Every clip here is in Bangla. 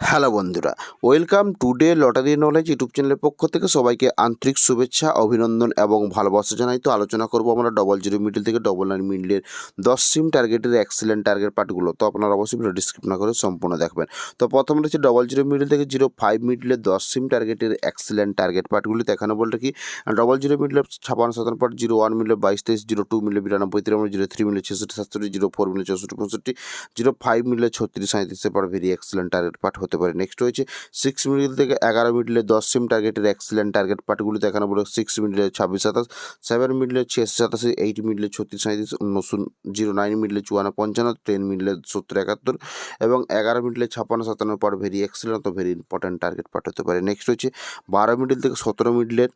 হ্যালো বন্ধুরা, welcome today lottery knowledge YouTube চ্যানেলের পক্ষ থেকে সবাইকে আন্তরিক শুভেচ্ছা, অভিনন্দন এবং ভালোবাসা জানাই। তো আলোচনা করব আমরা ডবল জিরো মিডল থেকে ডবল নাইন মিডলের দশ সিম টার্গেটের এক্সেলেন্ট টার্গেট পার্টগুলো তো আপনারা অবশ্যই ভিডিও ডিসক্রিপ না করে সম্পূর্ণ দেখবেন। তো প্রথম রয়েছে ডবল জিরো মিডল থেকে জিরো ফাইভ মিডলের দশ সিম টার্গেটের এক্সেলেন্ট টার্গেট পার্টগুলি দেখানো বলতে কি ডবল জিরো মিডলের ছাপান্ন সাতান্ন পার্ট জিরো ওয়ান মিলে বাইশ তেইশ জিরো টু মিলে বিরানব্বই তিরানব্বই জিরো থ্রি মিলে ছেষট্টি সাতষট্টি জিরো ফোর মিলে চৌষট্টি পঁয়ষট্টি জিরো ফাইভ মিলে ছত্রিশ সাঁত্রিশের পর ভেরি এক্সেলেন্ট টার্গেট পার্ট হতে পারে। নেক্সট রয়েছে সিক্স মিডিল থেকে এগারো মিডলে দশ সিম টার্গেটের এক্সিলেন্ট টার্গেট পার্টগুলি দেখানো বলে সিক্স মিডলে ছাব্বিশ সাতাশ সেভেন মিডিলে ছিয়াশি সাতাশি এইট মিডলে ছত্রিশ সাঁত্রিশ জিরো নাইন মিডলে চুয়ান্ন পঞ্চান্ন টেন মিডলে সত্তর একাত্তর এবং এগারো মিডলে ছাপ্পান্ন সাতান্ন পার ভেরি এক্সিলেন্ট তো ভেরি ইম্পর্ট্যান্ট টার্গেট পার্ট হতে পারে। নেক্সট হচ্ছে বারো মিডিল থেকে সতেরো মিডলের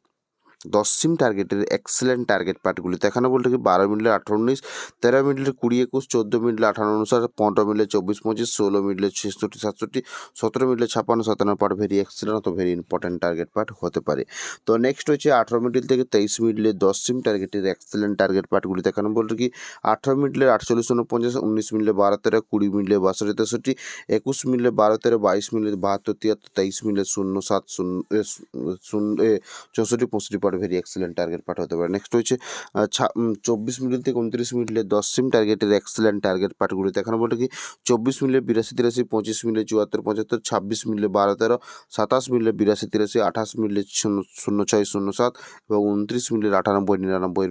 দশ সিম টার্গেটের এক্সেলেন্ট টার্গেট পার্টগুলি দেখানো বলতে কি, বারো মিডলে আঠারো উনিশ, তেরো মিডলে কুড়ি একুশ, চোদ্দ মিডলে আঠারো উনষাট, পনেরো মিডলে চব্বিশ পঁচিশ, ষোলো মিডলে ছেষট্টি, সাতষট্টি, সতেরো মিডলে ছাপ্পান্ন, সাতান্ন পার্ট ভেরি এক্সেলেন্ট তো ভেরি ইম্পর্ট্যান্ট টার্গেট পার্ট হতে পারে। তো নেক্সট হচ্ছে আঠারো মিডল থেকে তেইশ মিডলে দশ সিম টার্গেটের এক্সেলেন্ট টার্গেট পার্টগুলি দেখানো বলতে কি, আঠারো মিডলে আটচল্লিশ উনপঞ্চাশ উনিশ মিডলে বারো তেরো, কুড়ি মিডলে বাষট্টি, তেষট্টি, একুশ মিডলে বারো তেরো, বাইশ মিডলে বাহাত্তর, তিয়াত্তর, তেইশ মিডলে শূন্য, সাত শূন্য শূন্য চৌষট্টি, পঁয়ষট্টি পার্ট ভেরি এক্সেলেন্ট টার্গেট হতে পারে। নেক্সট হচ্ছে চব্বিশ মিনিট থেকে উনত্রিশ মিনিটে দশ সিম টার্গেটের এক্সেলেন্ট টার্গেট পার্টগুলি দেখানো বলতে কি, চব্বিশ মিনিটে বিরাশি তিরাশি, পঁচিশ মিনিটে চুয়াত্তর, পঁচাত্তর, ছাব্বিশ মিনিটে বারো তেরো, সাতাশ মিনিটে বিরাশি তিরাশি, আঠাশ মিনিটে শূন্য ছয়, শূন্য সাত এবং উনত্রিশ মিনিটের আটানব্বই, নিরানব্বই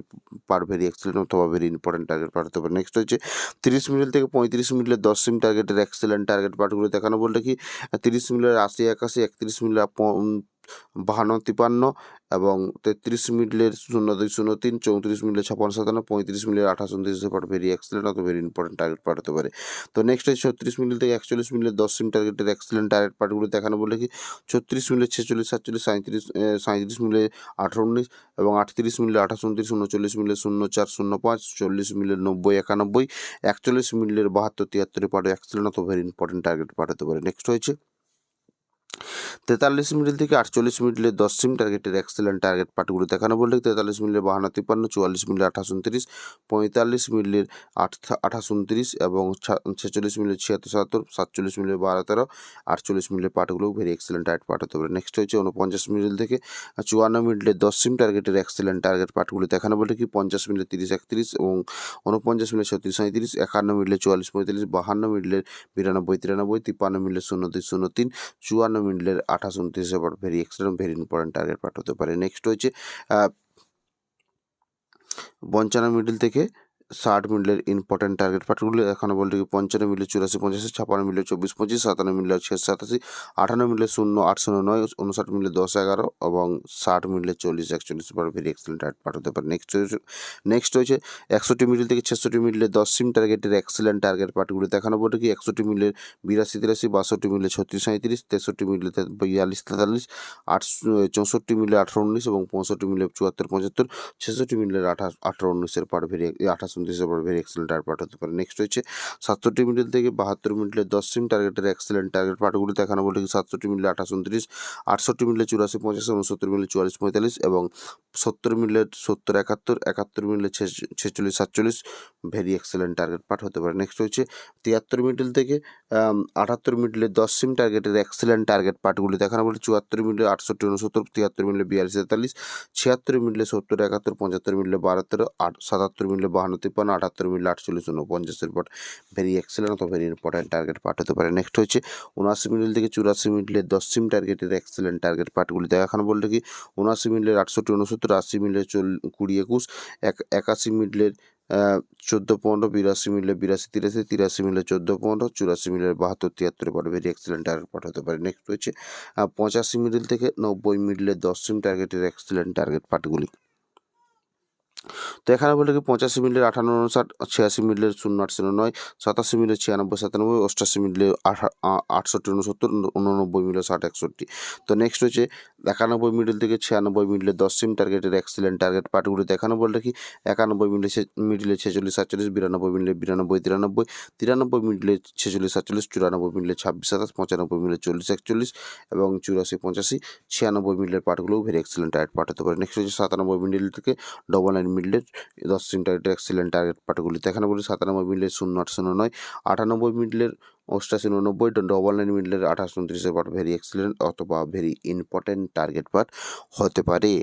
পার ভেরি এক্সেলেন্ট অথবা ভেরি ইম্পর্টেন্ট টার্গেট হতে পারে। নেক্সট হচ্ছে, তিরিশ মিনিট থেকে পঁয়ত্রিশ মিনিটে দশ সিম টার্গেটের এক্সেলেন্ট টার্গেট পার্টগুলি দেখানো বলতে কি, তিরিশ মিনিটের আশি, একাশি, একত্রিশ মিনিট বাহান্ন, তিপান্ন এবং তেত্রিশ মিনিটের শূন্য, দুই শূন্য, তিন, চৌত্রিশ মিনিটের ছাপ্পান্ন, সাতান্ন, পঁয়ত্রিশ মিনিটের আঠাশ, উনত্রিশ পার্ট ভেরি এক্সেলেন্ট অত ভেরি ইম্পর্টেন্ট টার্গেট পাঠাতে পারে। তো নেক্সট হচ্ছে ছত্রিশ মিনিট থেকে একচল্লিশ মিনিটের দশ সিম টার্গেটের এক্সেলেন্ট টার্গেট পার্টগুলো দেখানো বলে কি, ছত্রিশ মিনিট ছেচল্লিশ, সাতচল্লিশ সাঁত্রিশ সাঁত্রিশ মিনিটে আঠারো, উনিশ এবং আটত্রিশ মিনিটে আঠাশ, উনত্রিশ, উনচল্লিশ মিনিটে শূন্য, চার, শূন্য, পাঁচ, চল্লিশ মিনিটের নব্বই, একানব্বই, একচল্লিশ মিনিটের বাহাত্তর, তিয়াত্তরের পার্ট এক্সেলেন্ট অত ভেরি ইম্পর্টেন্ট টার্গেট হতে পারে। নেক্সট হয়েছে তেতাল্লিশ মিনিট থেকে আটচল্লিশ মিনিটের দশ সিম টার্গেটের এক্সেলেন্ট টার্গেট পার্টগুলো দেখানো বললে তেতাল্লিশ মিনিটে বাহান্ন, তিপ্পান্ন, চুয়াল্লিশ মিনিটে আঠাশ, উনত্রিশ, পঁয়তাল্লিশ মিনিটের আট, আঠাশ, উনত্রিশ এবং ছেচল্লিশ মিনিটের ছিয়াত্তর, সাতাত্তর, সাতচল্লিশ মিনিটের বারো, তেরো, আটচল্লিশ মিনিটের পার্টগুলো ভেরি এক্সেলেন্ট টার্গেট হতে পারে। নেক্সট হচ্ছে উনপঞ্চাশ মিনিট থেকে চুয়ান্ন মিনিটের দশ সিম টার্গেটের এক্সেলেন্ট টার্গেট পার্টগুলো দেখানো বলতে কি পঞ্চাশ মিনিটে তিরিশ, একত্রিশ এবং উনপঞ্চাশ মিনিটে ছত্রিশ সাঁত্রিশ একান্ন মিনিটে চুয়াল্লিশ, পঁয়তাল্লিশ, বাহান্ন মিনিটের বিরানব্বই, তিরানব্বই, তিপ্পান্ন মিনিটের শূন্য দুই, শূন্য তিন, চুয়ান্ন মিনিটের আঠাশ, উনত্রিশ এবার very extreme very important target পাঠাতে পারে। নেক্সট হচ্ছে বঞ্চনা মিডল থেকে ষাট মিলের ইম্পর্টেন্ট টার্গেট পার্টগুলো এখানে বলতে পঞ্চান্ন মিলে চুরাশি, পঁচাশি ছাপান্ন মিলে চব্বিশ, পঁচিশ, সাতান্ন মিলে ছিয়াশি, সাতাশি আটান্ন মিলে শূন্য, আট, শূন্য নয়, উনষাট মিলে দশ, এগারো এবং ষাট মিলে চল্লিশ, একচল্লিশ পর ভেরি এক্সেলেন্ট টার্গেট পার্ট হতে পারে। নেক্সট নেক্সট হয়েছে একষট্টি মিল থেকে ছেষট্টি মিলে দশ সিম টার্গেটের এক্সেলেন্ট টার্গেট পার্টগুলো দেখানো বলতে কি একষট্টি মিলে বিরাশি, তিরাশি, বাষট্টি মিলে ছত্রিশ সাঁত্রিশ তেষট্টি মিলে বিয়াল্লিশ তেতাল্লিশ, আট, চৌষট্টি মিলে আঠারো, উনিশ এবং পঁয়ষট্টি মিলে চুয়াত্তর, পঁচাত্তর, ছেষট্টি মিলে আঠাশ, আঠারো, উনিশের পার ভেরি আঠাশ উনত্রিশের পার ভেরি এক্সেলেন্ট টার্গেট পার্ট হতে পারে। নেক্সট হচ্ছে সাতষট্টি মিডল থেকে বাহাত্তর মিডলে দশ সিম টার্গেটের এক্সেলেন্ট টার্গেট পার্টগুলো দেখানো বলে সাতষট্টি মিলে আঠাশ উনত্রিশ, আটষট্টি মিলে চুরাশি পঁচাশি উনসত্তর মিলে চুয়াল্লিশ পঁয়তাল্লিশ এবং সত্তর মিলে সত্তর একাত্তর একাত্তর ছেচ- ছেচল্লিশ, সাতচল্লিশ ভেরি এক্সেলেন্ট টার্গেট পার্ট হতে পারে। নেক্সট হচ্ছে তিয়াত্তর মিডল থেকে আটাত্তর মিডলে দশ সিম টার্গেটের এক্সেলেন্ট টার্গেট পাঠগুলি দেখানো বলে চুয়াত্তর মিডলে আটষট্টি, উনসত্তর, তিয়াত্তর মিডলে বিয়াল্লিশ, তেতাল্লিশ, ছিয়াত্তর মিডলে সত্তর, একাত্তর, পঁচাত্তর মিডলে বাহাত্তর, আট, সাতাত্তর মিডলে বাহান্ন তিপ্পান্ন, আটাত্তর মিডলে আটচল্লিশ উনপঞ্চাশের পর ভেরি এক্সেলেন্ট অথবা ভেরি ইম্পর্ট্যান্ট টার্গেট পার্ট হতে পারে। নেক্সট হচ্ছে উনআশি মিডল থেকে চুরাশি মিডলে দশ সিম টার্গেটের এক্সেলেন্ট টার্গেট পাঠগুলি পার্টগুলি দেখানো বলতে কি উনআশি মিডলের আটষট্টি উনসত্তর আশি মিডলে চল, কুড়ি, একুশ, এক, একাশি মিডলের চোদ্দ, পনেরো, বিরাশি মিলে বিরাশি, তিরাশি তিরাশি মিলে চোদ্দ, পনেরো, চুরাশি মিলে বাহাত্তর, তিয়াত্তর পরে ভেরি এক্সেলেন্ট টার্গেট পাঠ হতে পারে। নেক্সট হচ্ছে পঁচাশি মিডল থেকে নব্বই মিডলে দশ সিম টার্গেটের এক্সেলেন্ট টার্গেট পাঠগুলি তো এখানে বলে কি পঁচাশি মিনিটের আঠান্ন উনষাট ছিয়াশি মিনিটের শূন্য আট শূন্য নয়, সাতাশি মিনিটের ছিয়ানব্বই সাতানব্বই, অষ্টাশি মিনিটের আটষট্টি উনসত্তর উননব্বই মিনিটে ষাট একষট্টি। তো নেক্সট হচ্ছে একানব্বই মিডল থেকে ছিয়ানব্বই মিডলে দশ সিম টার্গেটের এক্সেলেন্ট টার্গেট পার্টগুলো দেখানো বলতে কি একানব্বই মিডলে মিডলে ছেচল্লিশ, সাতচল্লিশ, বিরানব্বই মিডলে বিরানব্বই, তিরানব্বই তিরানব্বই মিডলে ছেচল্লিশ, সাতচল্লিশ, চুরানব্বই মিডলে ছাব্বিশ, সাতাশ, পঁচানব্বই মিডলে চল্লিশ, একচল্লিশ এবং চুরাশি, পঁচাশি, ছিয়ানব্বই মিডলের পার্টগুলোও ভেরি এক্সেলেন্ট টার্গেট পাঠাতে পারে। নেক্সট হচ্ছে সাতানব্বই মিডল থেকে ডবল নাইন মিডলের দশ সিম টার্গেটের এক্সিলেন্ট টার্গেট এখানে বলি সাতানব্বই মিডলের শূন্য আট শূন্য নয়। আটানব্বই মিডলের অষ্টাশি উনব্বই ডবল নাইন মিডলের আঠাশ, উনত্রিশের পাট ভেরি এক্সিলেন্ট অথবা ভেরি ইম্পর্টেন্ট টার্গেট পাট হতে পারে।